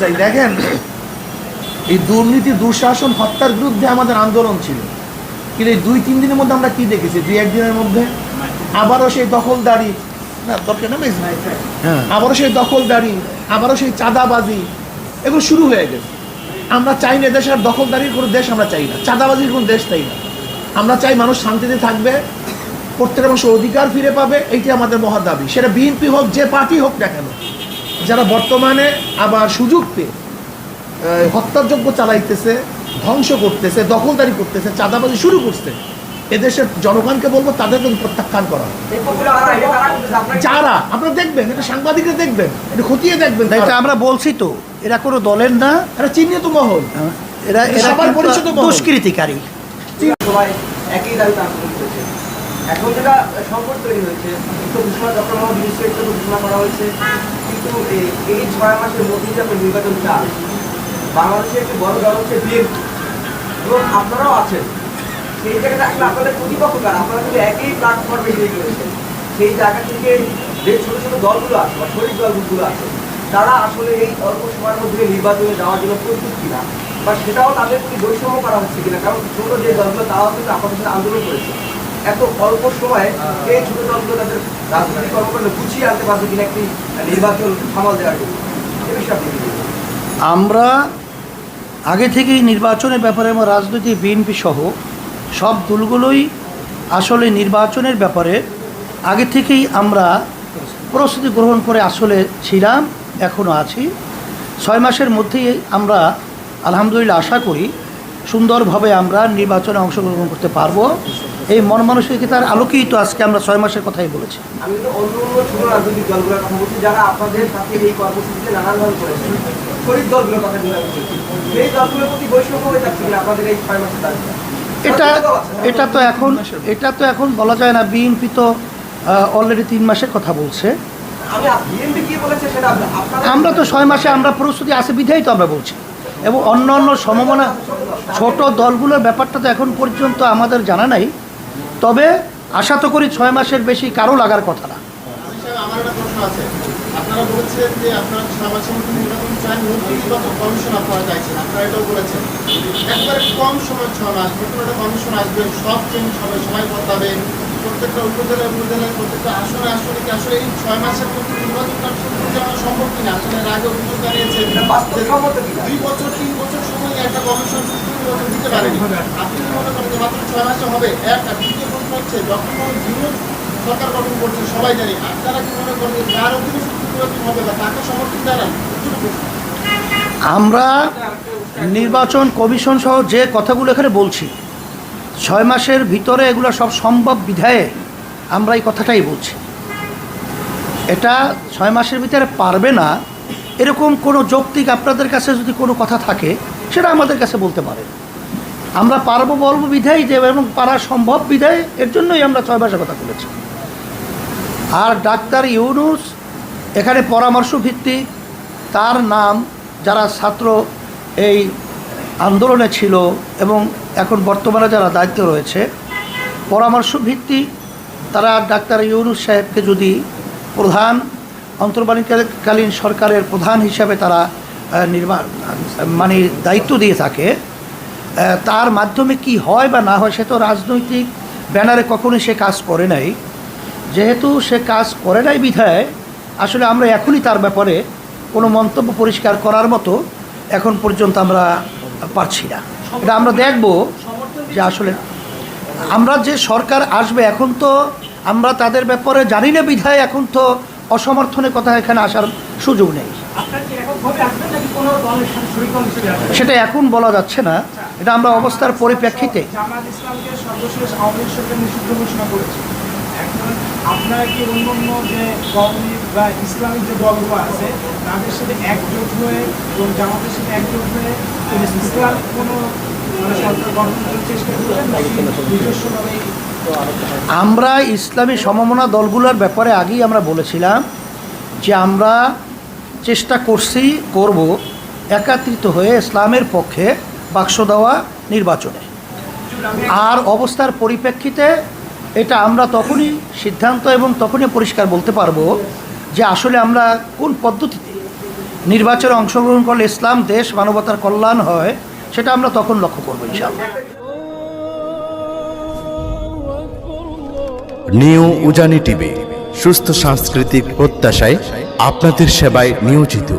চাই দেখেন এই দুর্নীতি দুঃশাসন হত্যার বিরুদ্ধে আমাদের আন্দোলন ছিল। কিন্তু এই দুই তিন দিনের মধ্যে আমরা কি দেখেছি? দুই একদিনের মধ্যে আবারও সেই দখলদারি না দরকার না হ্যাঁ। আবারও সেই দখলদারি আবারও সেই চাঁদাবাজি এগুলো শুরু হয়ে গেছে। আমরা চাই না দেশের দখলদারির কোনো দেশ আমরা চাই না। চাঁদাবাজির কোনো দেশ চাই না। আমরা চাই মানুষ শান্তিতে থাকবে প্রত্যেকের মানুষের অধিকার ফিরে পাবে এইটি আমাদের মহা দাবি। সেটা বিএনপি হোক যে পার্টি হোক না কেন যারা বর্তমানে আবার সুযোগ পেয়ে আহ, হত্যাযজ্ঞ চালাইতেছে ধ্বংস করতেছে দখলদারি করতেছে চাঁদাবাজি শুরু করছে এদেশের জনগণকে বলব তাদেরকে প্রত্যাখ্যান করা। যারা? আপনারা দেখবেন এটা সাংবাদিকরা দেখবেন এটা খতিয়ে দেখবেন আমরা বলছি তো এরা কোনো দলের না। এটা চিহ্নিত মহল। এরা এরা পরিচিত। দুষ্কৃতিকারী। সবাই একই করেছে। এখন যেটা সংকট তৈরি হয়েছে, একটু ঘোষণা ডক্টর মোহাম্মদ ঘোষণা করা হয়েছে। কিন্তু এই- ছয় মাসের মধ্যে যে আপনি নির্বাচন চান বাংলাদেশের একটি বড় দল হচ্ছে বিএনপি। এবং আপনারাও আছেন। সেই জায়গাটা আসলে আপনাদের প্রতিপক্ষ কার? আপনারা কিন্তু একই প্ল্যাটফর্মে গিয়ে রয়েছেন সেই জায়গা থেকে যে ছোট ছোট দলগুলো আছে বা শরীর দলগুলো আছে, তারা আসলে এই অল্প সময়ের মধ্যে নির্বাচনে যাওয়ার জন্য প্রস্তুত কিনা? বা সেটাও তাদের প্রতি বৈষম্য করা হচ্ছে কিনা? কারণ ছোট যে দলগুলো, তারাও কিন্তু আপনাদের সাথে আন্দোলন করেছে। এত অল্প সময়ে এই ছোট দলগুলো তাদের রাজনৈতিক কর্মকাণ্ড গুছিয়ে আনতে পারবে কিনা একটি নির্বাচন সামাল দেওয়ার জন্য? এ বিষয়ে আমরা আগে থেকেই নির্বাচনের ব্যাপারে আমার রাজনৈতিক বিএনপি সহ সব দলগুলোই আসলে নির্বাচনের ব্যাপারে আগে থেকেই আমরা প্রস্তুতি গ্রহণ করে আসলে ছিলাম এখনও আছি। ছয় মাসের মধ্যেই আমরা আলহামদুলিল্লাহ আশা করি সুন্দরভাবে আমরা নির্বাচনে অংশগ্রহণ করতে পারব। এই মন মানসিকতার আলোকেই তো আজকে আমরা ছয় মাসের কথাই বলেছি। এটা এটা তো এখন এটা তো এখন বলা যায় না বিএনপি তো অলরেডি তিন মাসের কথা বলছে। আমরা তো ছয় মাসে আমরা প্রস্তুতি আছে বিধাই তো আমরা বলছি। এবং অন্য অন্য সমমনা ছোট দলগুলোর ব্যাপারটা তো এখন পর্যন্ত আমাদের জানা নাই। তবে আশা তো করি ছয় মাসের বেশি কারও লাগার কথা না। কম সময়, ছয় মাস, নতুন একটা কমিশন আসবে, সব চেঞ্জ হবে সময় বদলাবে। প্রত্যেকটা উপজেলায় উপজেলায় প্রত্যেকটা আসনে আসনে কি আসলে এই ছয় মাসের মধ্যে নির্বাচন কমিশন করতে সম্ভব কিনা? আসলে এর আগে অভিযোগ জানিয়েছে দুই বছর তিন বছর সময় একটা কমিশন সুষ্ঠু নির্বাচন দিতে পারেনি আপনি কি মনে করেন যে মাত্র ছয় মাসে হবে। এক আর দ্বিতীয় প্রশ্ন হচ্ছে যখন বিরোধ সরকার গঠন করছে সবাই জানি আপনারা কি মনে করেন যে যার অধীনে সুষ্ঠু নির্বাচন হবে বা তাকে সমর্থন জানান? আমরা নির্বাচন কমিশন সহ যে কথাগুলো এখানে বলছি ছয় মাসের ভিতরে এগুলো সব সম্ভব বিধায়ে আমরা এই কথাটাই বলছি। এটা ছয় মাসের ভিতরে পারবে না, এরকম কোনো যৌক্তিক আপনাদের কাছে যদি কোনো কথা থাকে, সেটা আমাদের কাছে বলতে পারে। আমরা পারব বলব বিধায় যে, এবং পারা সম্ভব বিধায়, এর জন্যই আমরা ছয় মাসের কথা বলেছি। আর ডাক্তার ইউনুস এখানে পরামর্শ ভিত্তিক তার নাম যারা ছাত্র এই আন্দোলনে ছিল এবং এখন বর্তমানে যারা দায়িত্ব রয়েছে পরামর্শ ভিত্তিক তারা ডাক্তার ইউনুস সাহেবকে যদি প্রধান অন্তর্বাণীকালীন সরকারের প্রধান হিসাবে তারা আহ, নির্মা মানে দায়িত্ব দিয়ে থাকে তার মাধ্যমে কি হয় বা না হয় সে তো রাজনৈতিক ব্যানারে কখনোই সে কাজ করে নাই। যেহেতু সে কাজ করে নাই বিধায় আসলে আমরা এখনই তার ব্যাপারে কোনো মন্তব্য পরিষ্কার করার মতো এখন পর্যন্ত আমরা পারছি না। এটা আমরা দেখব যে আসলে আমরা যে সরকার আসবে এখন তো আমরা তাদের ব্যাপারে জানি না বিধায় এখন তো অসমর্থনের কথা এখানে আসার সুযোগ নেই। সেটা এখন বলা যাচ্ছে না। এটা আমরা অবস্থার পরিপ্রেক্ষিতে। আপনারা কি অন্য অন্য যে কওমি বা ইসলামিক যে দলগুলো আছে, তাদের সাথে একজোট হয়ে এবং জামাতের সাথে একজোট হয়ে ইসলাম, কোনো মানে আমরা ইসলামী সমমনা দলগুলোর ব্যাপারে আগেই আমরা বলেছিলাম যে আমরা চেষ্টা করছি, করব একাত্রিত হয়ে ইসলামের পক্ষে বাক্স দেওয়া নির্বাচনে। আর অবস্থার পরিপ্রেক্ষিতে এটা আমরা তখনই সিদ্ধান্ত এবং তখনই পরিষ্কার বলতে পারব যে আসলে আমরা কোন পদ্ধতিতে নির্বাচনে অংশগ্রহণ করলে ইসলাম, দেশ, মানবতার কল্যাণ হয়, সেটা আমরা তখন লক্ষ্য করব ইনশাআল্লাহ। নিউ উজানি টিভি, সুস্থ সাংস্কৃতিক প্রত্যাশায় আপনাদের সেবায় নিয়োজিত।